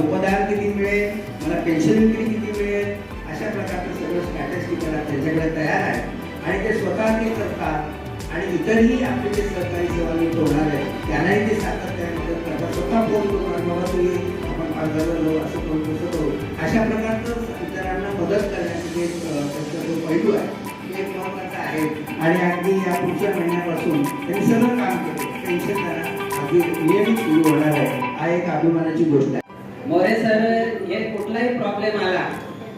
उपदान किती मिळेल? मला पेन्शन विक्री किती मिळेल? अशा प्रकारचं सगळं स्ट्रॅटेजिकला त्यांच्याकडे तयार आहे. आणि ते स्वतः ते करतात. आणि इतरही आपले जे सरकारी सेवा नियुक्त होणार आहे त्यांनाही ते सातत्याने मदत करतात स्वतः फोन करून बाबा तुम्ही आपण पालघरला जाऊ असं करू कसं करू. अशा प्रकारचं इतरांना मदत करण्यासाठी त्यांचा जो पैलू आहे एक महत्त्वाचा आहे. आणि अगदी या पुढच्या महिन्यापासून त्यांनी सगळं काम केलं. पेन्शन त्यांना अगदी नियमित सुरू होणार आहे. हा एक अभिमानाची गोष्ट आहे. मोरे सर हे कुठलाही प्रॉब्लेम आला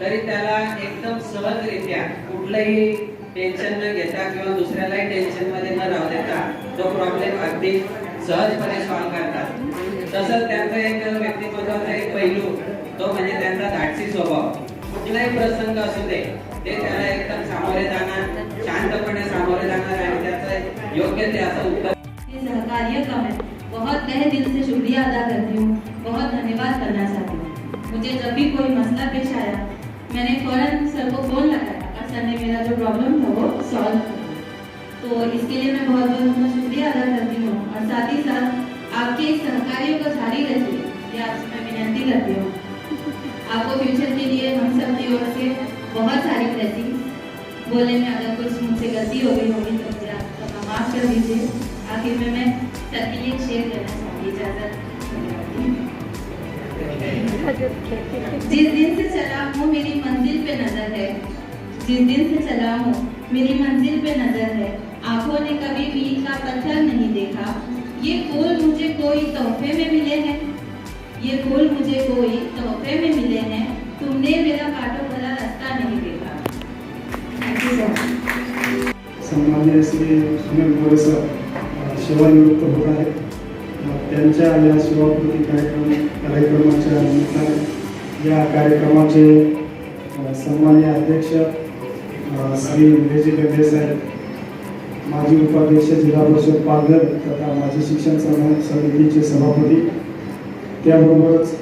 तरी त्याला एकदम सहजरित्या कुठलंही टेन्शन न घेता किंवा दुसऱ्यालाही टेन्शनमध्ये न राहू देता तो प्रॉब्लेम अगदी सहजपणे सॉल्व्ह करतात. तसंच त्यांचं एक व्यक्तिमत्वाचा एक पैलू तो म्हणजे त्यांचा धाडसी स्वभाव. कुठलाही प्रसंग असू दे ते त्याला एकदम सामोरे जाणार शांतपणे सामोरे जाणार आणि त्याचं योग्य ते असं उत्तर सहकार्य बहुत तहे दिल से शुक्रिया अदा करती हूँ। बहुत धन्यवाद करना चाहती हूँ। मुझे जब भी कोई मसला पेश आया, मैंने फ़ौरन सर को फ़ोन लगाया और सर ने मेरा जो प्रॉब्लम था वो सॉल्व किया तो इसके लिए मैं बहुत बहुत उनका शुक्रिया अदा करती हूँ और साथ ही साथ आपके इस सहकार्य को जारी रखिए। ये आपसे मैं विनती करती हूँ। आपको फ्यूचर के लिए हम सब की ओर से बहुत सारी ब्लेसिंग्स बोले में अगर कुछ मुझसे गलती हो गई होगी तो मुझे आप माफ़ कर दीजिए। आखिर में मैं एक शेयर करना चाहूँगी इजाज़त जिस दिन से चला हूँ, मेरी मंजिल पे नज़र है। जिस दिन से चला हूँ, मेरी मंजिल पे नज़र है। आँखों ने कभी मील का पत्थर नहीं देखा। ये फूल मुझे कोई तोहफे में मिले हैं। ये फूल मुझे कोई तोहफे में मिले हैं। तुमने मेरा काटो भला रास्ता नहीं देखा। Thank you Sunil More sir त्यांच्या या सेवाकृती कार्यक्रम कार्यक्रमाच्या निमित्ताने या कार्यक्रमाचे सन्मान्य अध्यक्ष श्री विजय गंधे साहेब माजी उपाध्यक्ष जिल्हा परिषद पालघर तथा माजी शिक्षण सम- समितीचे सभापती. त्याबरोबरच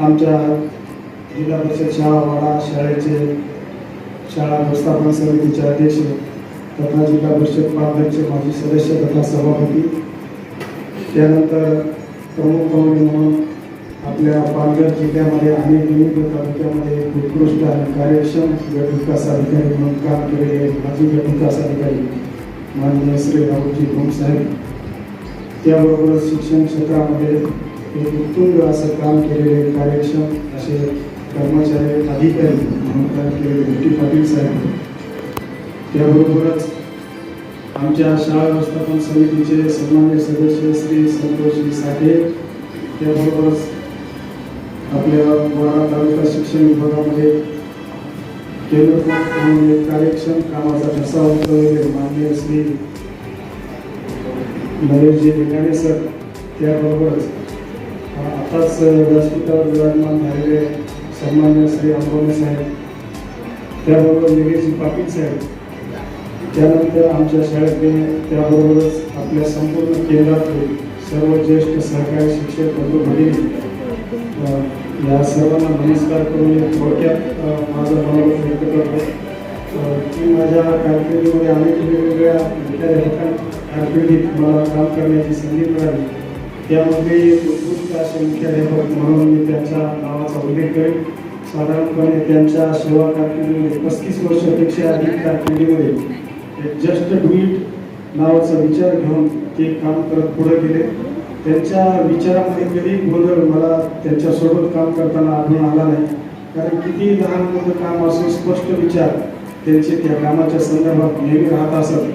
आमच्या जिल्हा परिषद शाळा वाडा शाळेचे शाळा व्यवस्थापन समितीचे अध्यक्ष तथा जिल्हा परिषद पालघरचे माजी सदस्य तथा सभापती. त्यानंतर प्रमुख पाहुणे म्हणून आपल्या पालघर जिल्ह्यामध्ये अनेक विविध तालुक्यामध्ये उत्कृष्ट आणि कार्यक्षम गट विकास अधिकारी म्हणून काम केलेले माजी गट विकास अधिकारी माननीय श्री राहुलजी साहेब त्याबरोबरच शिक्षण क्षेत्रामध्ये एक उत्तुंग असं काम केलेले कार्यक्षम असे कर्मचारी अधिकारी म्हणून काम केलेले टी पाटील साहेब. त्याबरोबरच आमच्या शाळा व्यवस्थापन समितीचे सन्मान्य सदस्य श्री संतोषजी साठे त्याबरोबरच आपल्या वाडा तालुका शिक्षण विभागामध्ये केंद्र कार्यक्षम कामाचा ठसा उतरवलेले माननीय श्री नरेशजी निकाणे सर त्याबरोबरच आताच व्यासपीठावर विराजमान झालेले सन्मान्य श्री अंबोने साहेब त्याबरोबर निलेशजी पाटील साहेब त्यानंतर आमच्या शाळेतले त्याबरोबरच आपल्या संपूर्ण केंद्रातले सर्व ज्येष्ठ सहकारी शिक्षक बंधू भगिनी या सर्वांना नमस्कार करून एक थोडक्यात माझं मनोरंजन व्यक्त करतो. की माझ्या कारकिर्दीमध्ये अनेक वेगवेगळ्या मुख्याध्यापकां कारकिर्दीत मला काम करण्याची संधी मिळाली. त्यामध्ये उत्कृष्ट असे मुख्याध्यापक म्हणून मी त्यांच्या नावाचा उल्लेख करेन. साधारणपणे त्यांच्या सेवा कारकिर्दीमध्ये पस्तीस वर्षापेक्षा अधिक कारकिर्दीमध्ये जस्ट डू इट नावाचा विचार घेऊन ते काम करत पुढे गेले. त्यांच्या विचारामध्ये कधी गोंधळ मला त्यांच्यासोबत काम करताना आढळून आला नाही. कारण किती लहान मोठं काम असो स्पष्ट विचार त्यांचे त्या कामाच्या संदर्भात नेहमी राहत असत.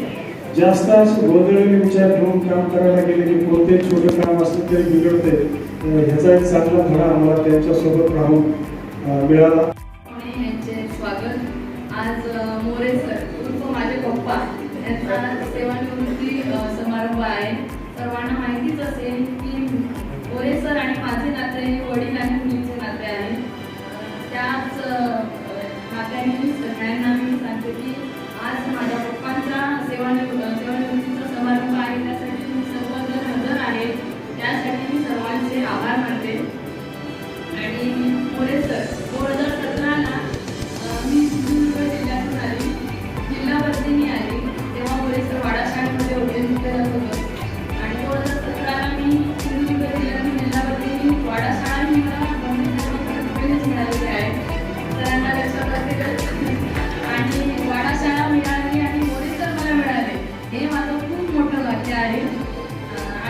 जास्त असे गोंधळलेले विचार घेऊन काम करायला गेले की कोणतेही छोटे काम असले तरी बिघडते. ह्याचा एक चांगला धडा आम्हाला त्यांच्यासोबत राहून मिळाला. स्वागत. आज मोरे सर माझे पप्पा यांचा सेवानिवृत्ती समारंभ आहे. सर्वांना माहितीच असेल की मोरे सर आणि माझे नाते हे वडील आणि मुलीचे नाते आहे. त्याच नात्याने मी सगळ्यांना मी सांगते की आज माझ्या पप्पांचा सेवानिवृत्त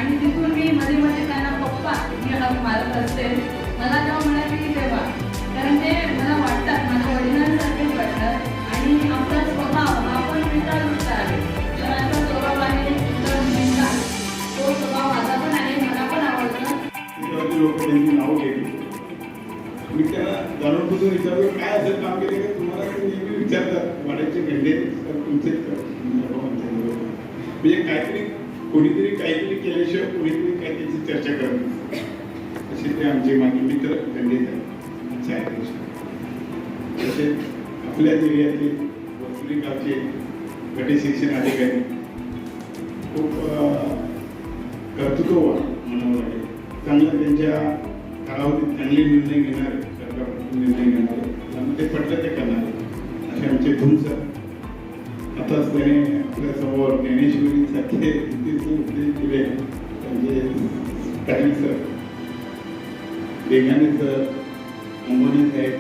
आणि तिथून मी मध्ये मध्ये त्यांना पप्पा मी हक मारत असते. मला तेव्हा म्हणाले की तेव्हा कारण ते मला वाटतात माझ्या वडिलांसारखेच वाटतात. आणि आपला स्वभाव हा पण मिळता दुसरा आहे तर असा स्वभाव आहे तुमचा तो स्वभाव माझा पण आहे मला पण आवडतो. मी त्याला जाणून बुजून विचारलं काय असं काम केले की? तुम्हाला ते नेहमी विचारतात वाड्याचे घेणे तर तुमचेच म्हणजे काहीतरी कोणीतरी काहीतरी केल्याशिवाय कोणीतरी काही त्याची चर्चा करत नसतं. असे ते आमचे माझे मित्र पंडित आहेत. अच्छा आहे तसेच आपल्या एरियातले वसुली गावचे गटे शिक्षण अधिकारी खूप कर्तृत्व म्हणावं लागेल. चांगलं त्यांच्या कालावधीत चांगले निर्णय घेणारे सरकार निर्णय घेणारे त्यांना ते पटलं ते करणारे. असे आमचे धूम सर आताच त्याने आपल्यासमोर ज्ञानेश्वरीसारखे किती उपदेश दिले सर देगाने सर अंबानी साहेब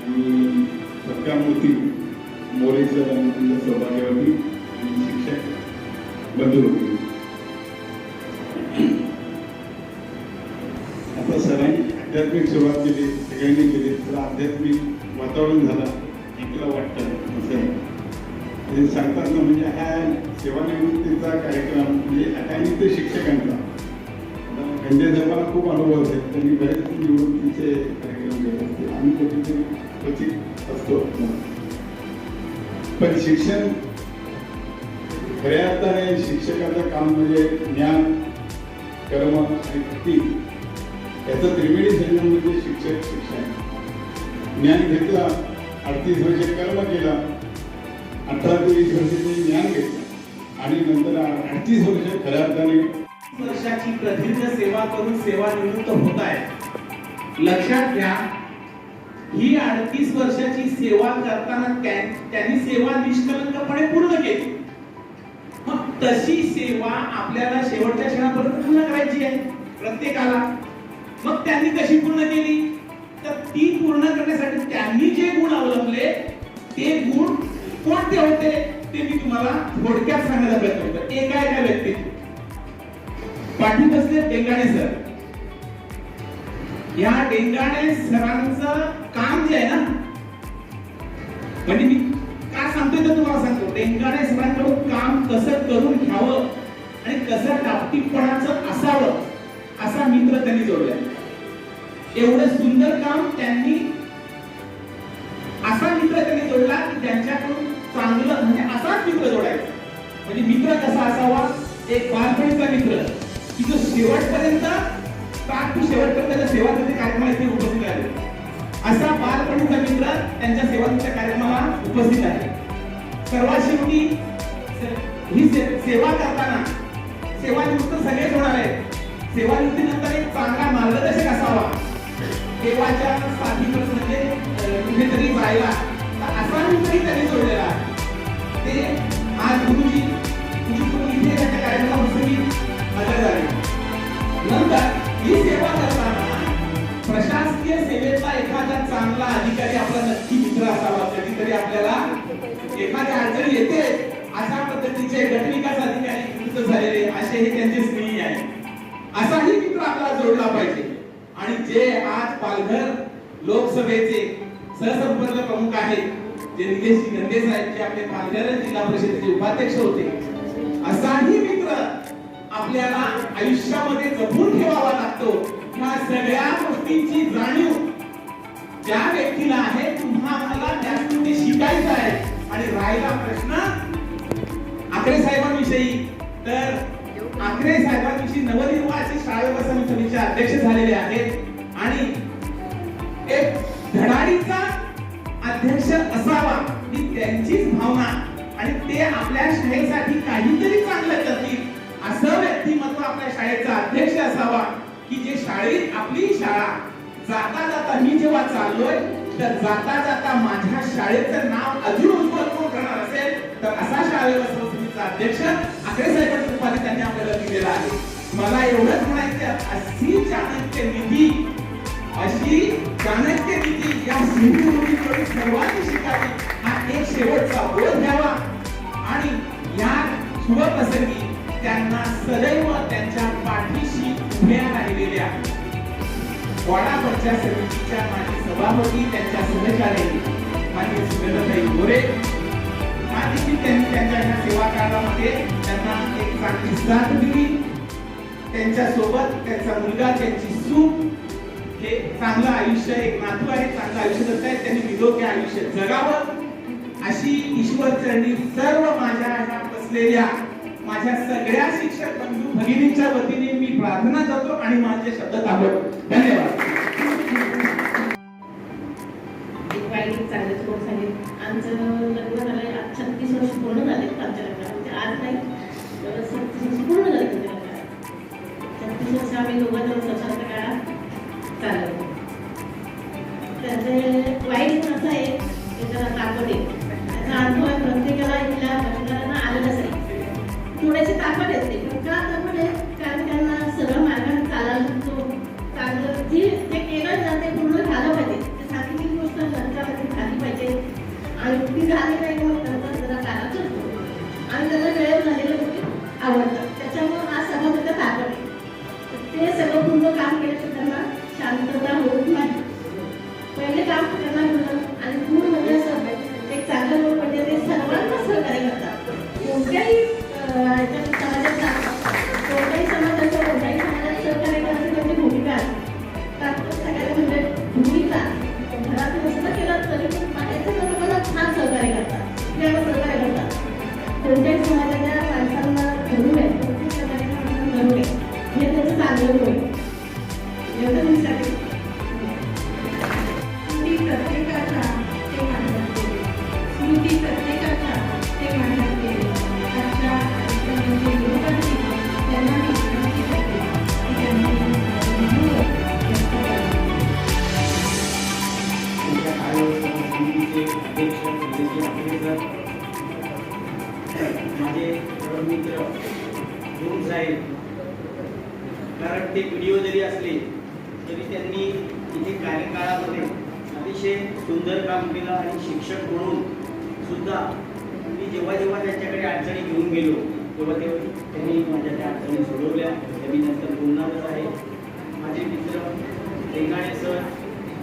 आणि सत्यामूर्ती मोरे सर आणि त्यांच्या सहभाग्यावरती आणि शिक्षक बंधू होते आता सरांनी आध्यात्मिक सुरुवात केली सगळ्यांनी केली तर आध्यात्मिक वातावरण झाला ऐकलं वाटतं असं आहे. ते सांगतात ना म्हणजे हा सेवानिवृत्तीचा कार्यक्रम म्हणजे अकानित शिक्षकांचा. म्हणजे खंडे साहेबांना खूप अनुभव असेल त्यांनी बरेच निवृत्तीचे कार्यक्रम केले असते आम्ही कधीतरी क्वचित असतो. पण शिक्षण खऱ्या अर्थाने शिक्षकाचं काम म्हणजे ज्ञान कर्म आणि भक्ती. याचं त्रिवेणी संगम म्हणजे शिक्षक शिक्षण ज्ञान घेतला अडतीस वर्ष कर्म केला अठरा ते वीस वर्ष ते ज्ञान घेतलं. आणि नंतर अडतीस वर्ष खऱ्या अर्थाने वर्षाची प्रदीर्घ सेवा करून सेवानिवृत्त होत आहे. लक्षात घ्या ही अडतीस वर्षाची सेवा करताना त्यांनी सेवा निष्कलंकपणे पूर्ण केली. मग तशी सेवा आपल्याला शेवटच्या क्षणापर्यंत पूर्ण करायची आहे प्रत्येकाला. मग त्यांनी कशी पूर्ण केली? तर ती पूर्ण करण्यासाठी त्यांनी जे गुण अवलंबले ते गुण कोणते होते? ते मी तुम्हाला थोडक्यात सांगायला प्रयत्न करतो. एका एका व्यक्ती. पाठी बसले डेंगाणे सर. या डेंगाणे सरांचं काम जे आहे ना म्हणजे मी काय सांगतोय तर तुम्हाला सांगतो. डेंगाणे सरांकडून काम कसं करून घ्यावं आणि कसं टापटीपणाचं असावं असा मित्र त्यांनी जोडलाय एवढं सुंदर काम त्यांनी असा मित्र त्यांनी जोडला की त्यांच्याकडून म्हणजे मित्र कसा असावा? एक बालपणीचा मित्र. की जो शेवटपर्यंत स्टार्ट शेवटपर्यंत सेवा करते कार्यक्रमाला इथे उपस्थित आहे. असा बालपणीचा मित्र त्यांच्या सेवांच्या कार्यक्रमाला उपस्थित आहे. सर्वात शेवटी ही से- सेवा करताना सेवानिवृत्त सगळेच होणार आहे सेवानिवृत्तीनंतर एक चांगला मार्गदर्शक असावा. देवाच्या साथीवर म्हणजे कुठेतरी जायला. असा मित्रही त्यांनी सोडलेला ते आज गुरुजी तुझी तुम्ही इथे त्याच्या कार्यक्रमाला उपस्थित हजर झाले नंतर ही सेवा करताना प्रशासकीय सेवेचा एखादा चांगला अधिकारी आपला नक्की मित्र असावा कधीतरी आपल्याला एखाद्या अडचण येते अशा पद्धतीचे गटविकास अधिकारी नियुक्त झालेले असे हे त्यांचे स्नेही आहे असाही मित्र आपला जोडला पाहिजे. आणि जे आज पालघर लोकसभेचे सहसंपर्क प्रमुख आहेत जे निलेश साहेब जे आपले पालघर जिल्हा परिषदेचे उपाध्यक्ष होते. असाही मित्र आपल्याला आयुष्यामध्ये जपून ठेवावा लागतो. ह्या सगळ्या गोष्टींची जाणीव ज्या व्यक्तीला आहे तुम्हाला त्यातून ते शिकायचं आहे. आणि राहिला प्रश्न आखरे साहेबांविषयी. तर आकरे साहेबांविषयी नवनिर्वाचित शाळे समितीचे अध्यक्ष झालेले आहेत. आणि ते आपल्या शाळेसाठी काहीतरी चांगलं करतील. असं व्यक्तिमत्व आपल्या शाळेचा अध्यक्ष असावा की जे शाळेत आपली शाळा जाता जाता मी जेव्हा चाललोय तर जाता जाता माझ्या शाळेचं नाव अजून उज्ज्वल कोण करणार असेल तर असा शाळेवर संस्थेचा अध्यक्ष आकडे साहेबांच्या रूपाने त्यांनी आपल्याला दिलेला आहे. मला एवढंच म्हणायचं अशी चाणक्य निधी अशी चाणक्य निधी या सिंधू सर्वांनी शिकावी हा एक शेवटचा बोध घ्यावा. शुभप्रसंगी त्यांना सदैव त्यांच्या पाठीशी उभ्या राहिलेल्या वाडापरच्या समितीच्या माजी सभापती त्यांच्या सहकार्याने मान्य सुगंधताई गोरे हा देखील त्यांनी त्यांच्या ह्या सेवा काळामध्ये त्यांना एक चांगली साथ दिली. त्यांच्यासोबत त्यांचा मुलगा त्यांची सूप हे चांगलं आयुष्य एक नातू आहे चांगलं आयुष्य जगत आहे त्यांनी निरोगी आयुष्य जगावं. अशी ईश्वर चरणी सर्व माझ्या असलेल्या माझ्या सगळ्या शिक्षक बंधू भगिनींच्या वतीने मी प्रार्थना करतो आणि माझे शब्द थांबवतो. धन्यवाद. एक वाईट आमचं लग्न झालं छत्तीस वर्ष पूर्ण झाले आमच्या लग्नाला म्हणजे आज नाही तर छत्तीस वर्ष पूर्ण झाले आमच्या लग्नाला छत्तीस वर्ष आम्ही दोघं जण स्वतःच्या काळात चालवतो त्याचे वाईट असं आहे की त्याला ताकद ताकद येते पण का ताकद आहे कारण त्यांना सरळ मार्गाने चालायला शिकतो चांगलं जी ते केलं जाते पूर्ण झालं पाहिजे ते सांगितलेली गोष्ट लक्षामध्ये झाली पाहिजे आणि ती झाली नाही मग त्यांचा जरा काळा चलतो आणि त्यांना वेळ झालेलं गोष्टी आवडतात त्याच्यामुळे हा सगळं त्याचं ताकद आहे ते सगळं पूर्ण काम केलं तर त्यांना शांतता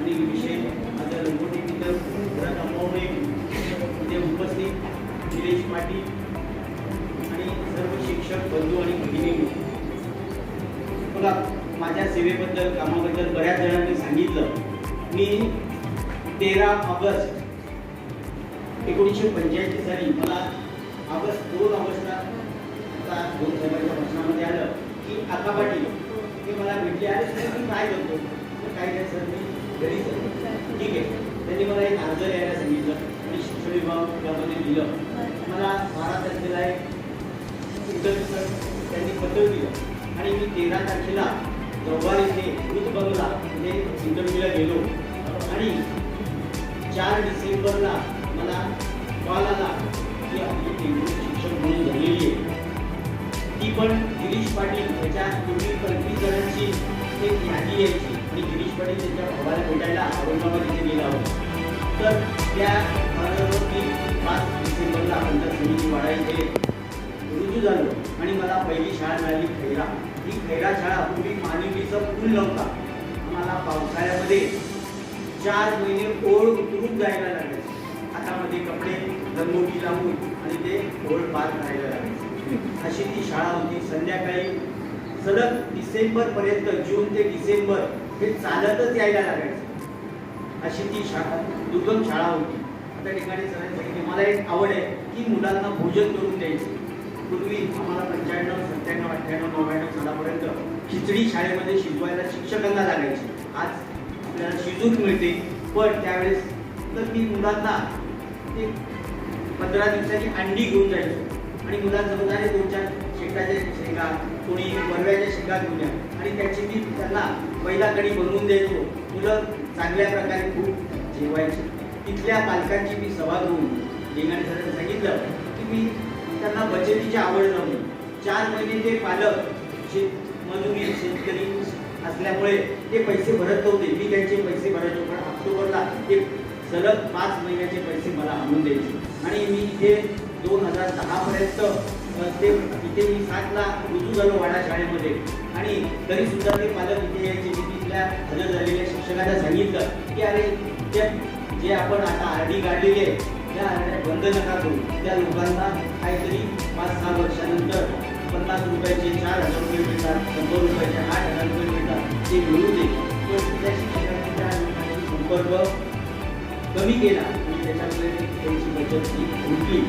आणि विषय माझ्या रंगोटी मित्र भरत अंबवणे इथे उपस्थित निलेश पाटील आणि सर्व शिक्षक बंधू आणि भगिनी मला माझ्या सेवेबद्दल कामाबद्दल बऱ्याच जणांनी सांगितलं. मी तेरा ऑगस्ट एकोणीसशे पंच्याऐंशी साली मला ऑगस्ट दोन ऑगस्टला आता दोन साहेबांच्या भाषणामध्ये आलं की आका पाटील ते मला भेटले. अरे सर मी काय करतो? तर काय नाही सर मी घरीच ठीक आहे. त्यांनी मला एक अर्ज यायला सांगितलं आणि शिक्षण त्यामध्ये दिलं. मला बारा तारखेला एक इंटरव्ह्यू त्यांनी पत्र दिलं. आणि मी तेरा तारखेला गव्हार येथे मृत बंगला म्हणजे इंटरव्ह्यूला गेलो. आणि चार डिसेंबरला मला कॉल आला की आपली टेंबू शिक्षक म्हणून झालेली आहे. ती पण गिरीश पाटील याच्या पूर्वी पंचवीस जणांची एक यादी यायची. आणि त्यांच्या भावाला भेटायला औरंगाबाद इथे गेला होता. तर त्या की पाच डिसेंबरला आमच्या समिती वाडा इथे रुजू झालो आणि मला पहिली शाळा मिळाली खैरा. ही खैरा शाळा पूर्वी मानवीचं पूल नव्हता आम्हाला पावसाळ्यामध्ये चार महिने ओळ उतरून जायला लागले हातामध्ये कपडे रंगोटी लावून आणि ते ओळ पार करायला लागले अशी ती शाळा होती. संध्याकाळी सलग डिसेंबर पर्यंत जून ते डिसेंबर हे चालतच यायला लागायचं. अशी ती शाळा दुर्गम शाळा होती. त्या ठिकाणी सरांनी मला एक आवड आहे की मुलांना भोजन करून द्यायचे. पूर्वी आम्हाला पंच्याण्णव सत्त्याण्णव अठ्ठ्याण्णव नव्याण्णव सालापर्यंत खिचडी शाळेमध्ये शिजवायला शिक्षकांना लागायची. आज आपल्याला शिजून मिळते पण त्यावेळेस तर मी मुलांना ते पंधरा दिवसाची अंडी घेऊन जायचो. आणि मुलांसोबत आहे दोन चार शेंगाच्या शेंगा कोणी वरव्याच्या शेंगा घेऊन या. आणि त्याची मी त्यांना पहिला कडी बनवून द्यायचो. मुलं चांगल्या प्रकारे खूप जेवायची. तिथल्या पालकांची मी सभा घेऊन लिंगाणे सरांनी सांगितलं की मी त्यांना बचतीची आवड नव्हती चार महिने ते पालक शेत मजुरी शेतकरी असल्यामुळे ते पैसे भरत नव्हते. मी त्यांचे पैसे भरायचो. पण ऑक्टोबरला ते सलग पाच महिन्याचे पैसे मला आणून द्यायचे. आणि मी इथे दोन हजार दहापर्यंत ते इथे मी सातला रुजू झालो वाडा शाळेमध्ये. आणि तरी सुद्धा ते पालक इथे यायचे मी तिथल्या हजर झालेल्या शिक्षकांना सांगितलं की अरे त्या जे आपण आता आरडी काढलेली आहे त्या आरड्या बंद नका करू. त्या लोकांना काहीतरी पाच सहा वर्षानंतर पन्नास रुपयाचे चार हजार रुपये मिळतात शंभर रुपयाचे आठ हजार रुपये मिळतात ते मिळू दे. पण त्या संपर्क कमी केला. आणि त्याच्यामुळे त्यांची बचत ही उठली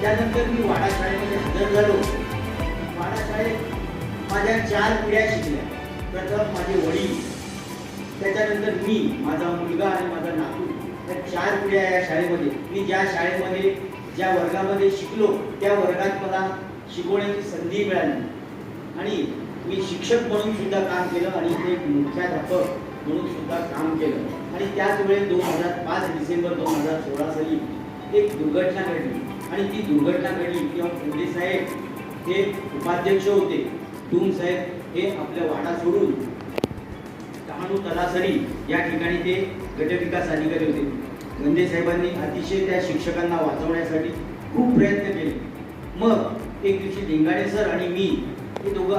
त्यानंतर मी वाडा शाळेमध्ये हजर झालो. वाडा शाळेत माझ्या चार पिढ्या शिकल्या. प्रथम माझे वडील. त्याच्यानंतर मी माझा मुलगा आणि माझा नातू. या चार पिढ्या या शाळेमध्ये. मी ज्या शाळेमध्ये ज्या वर्गामध्ये शिकलो त्या वर्गात मला शिकवण्याची संधी मिळाली. आणि मी शिक्षक म्हणून सुद्धा काम केलं आणि इथे एक मुख्याध्यापक म्हणून सुद्धा काम केलं. आणि त्याच वेळेस दोन हजार पाच डिसेंबर दोन हजार सोळा साली एक दुर्घटना घडली. आणि ती दुर्घटना घडली किंवा फुले साहेब हे उपाध्यक्ष होते. धूम साहेब हे आपल्या वाडा सोडून डहाणू तलासरी या ठिकाणी ते गटविकास अधिकारी होते. गंदे साहेबांनी अतिशय त्या शिक्षकांना वाचवण्यासाठी खूप प्रयत्न केले. मग एक दिवशी लिंगाडे सर आणि मी हे दोघं